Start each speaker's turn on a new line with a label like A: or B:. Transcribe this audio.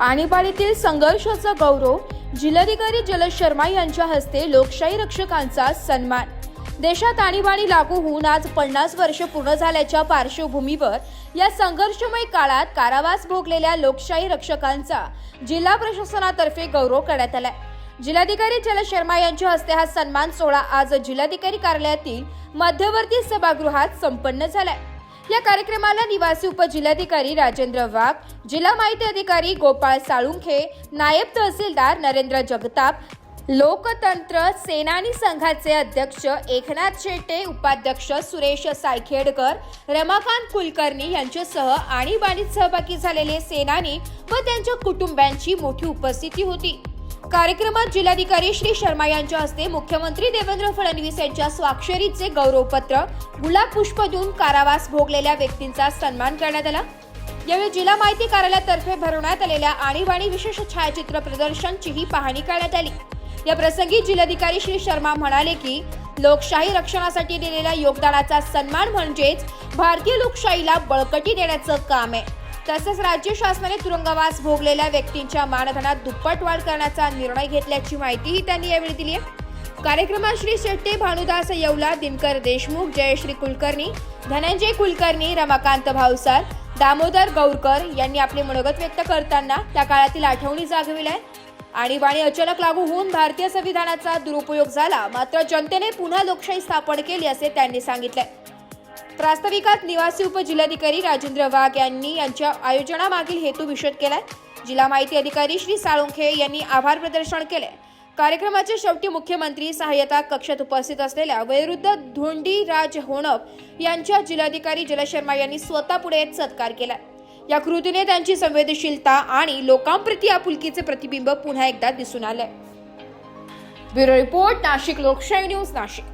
A: आणीबाणीतील संघर्षाचा गौरव जिल्हाधिकारी जलद शर्मा यांच्या हस्ते लोकशाही रक्षकांचा सन्मान. देशात आणीबाणी लागू होऊन आज पन्नास वर्ष पूर्ण झाल्याच्या पार्श्वभूमीवर या संघर्षमय काळात कारावास भोगलेल्या लोकशाही रक्षकांचा जिल्हा प्रशासनातर्फे गौरव करण्यात आलाय. जिल्हाधिकारी जलद शर्मा यांच्या हस्ते हा सन्मान सोहळा आज जिल्हाधिकारी कार्यालयातील मध्यवर्ती सभागृहात संपन्न झालाय. या कार्यक्रमाला निवासी उपजिल्हाधिकारी राजेंद्र वाघ जिल्हा माहिती अधिकारी गोपाळ साळुंखे नायब तहसीलदार नरेंद्र जगताप लोकतंत्र सेनानी संघाचे अध्यक्ष एकनाथ शेटे उपाध्यक्ष सुरेश सायखेडकर रमाकांत कुलकर्णी यांच्यासह आणीबाणीत सहभागी झालेले सेनानी व त्यांच्या कुटुंबियांची मोठी उपस्थिती होती. कार्यक्रमात जिल्हाधिकारी श्री शर्मा यांच्या हस्ते मुख्यमंत्री देवेंद्र फडणवीस यांच्या स्वाक्षरीचे गौरवपत्र गुलाब पुष्प देऊन कारावास भोगलेल्या व्यक्तींचा सन्मान करण्यात आला. यावेळी जिल्हा माहिती कार्यालयातर्फे भरवण्यात आलेल्या आणीबाणी विशेष छायाचित्र प्रदर्शनचीही पाहणी करण्यात आली. या प्रसंगी जिल्हाधिकारी श्री शर्मा म्हणाले की लोकशाही रक्षणासाठी दिलेल्या योगदानाचा सन्मान म्हणजेच भारतीय लोकशाहीला बळकटी देण्याचं काम आहे. तसंच राज्य शासनाने तुरुंगवास भोगलेल्या व्यक्तींच्या मानधनात दुप्पट वाढ करण्याचा निर्णय घेतल्याची माहितीही त्यांनी यावेळी दिली आहे. कार्यक्रमात श्री शेट्टे भानुदास येवला दिनकर देशमुख जयश्री कुलकर्णी धनंजय कुलकर्णी रमाकांत भावसार दामोदर गौरकर यांनी आपले मनोगत व्यक्त करताना त्या काळातील आठवणी जागविल्या आणीबाणी अचानक लागू होऊन भारतीय संविधानाचा दुरुपयोग झाला मात्र जनतेने पुन्हा लोकशाही स्थापन केली असे त्यांनी सांगितले प्रास्ताविकात निवासी उपजिल्हाधिकारी राजेंद्र वाघ यांनी यांच्या आयोजनामागील हेतू विशद केलाय. जिल्हा माहिती अधिकारी श्री साळुंखे यांनी आभार प्रदर्शन केले कार्यक्रमाच्या शेवटी मुख्यमंत्री सहाय्यता कक्षात उपस्थित असलेल्या वैरुद्ध धोंडी राज होणप यांच्या जिल्हाधिकारी जलशर्मा यांनी स्वतः पुढे येत सत्कार केला. या कृतीने त्यांची संवेदनशीलता आणि लोकांप्रती आपुलकीचे प्रतिबिंब पुन्हा एकदा दिसून आले ब्युरो रिपोर्ट नाशिक लोकशाही न्यूज नाशिक.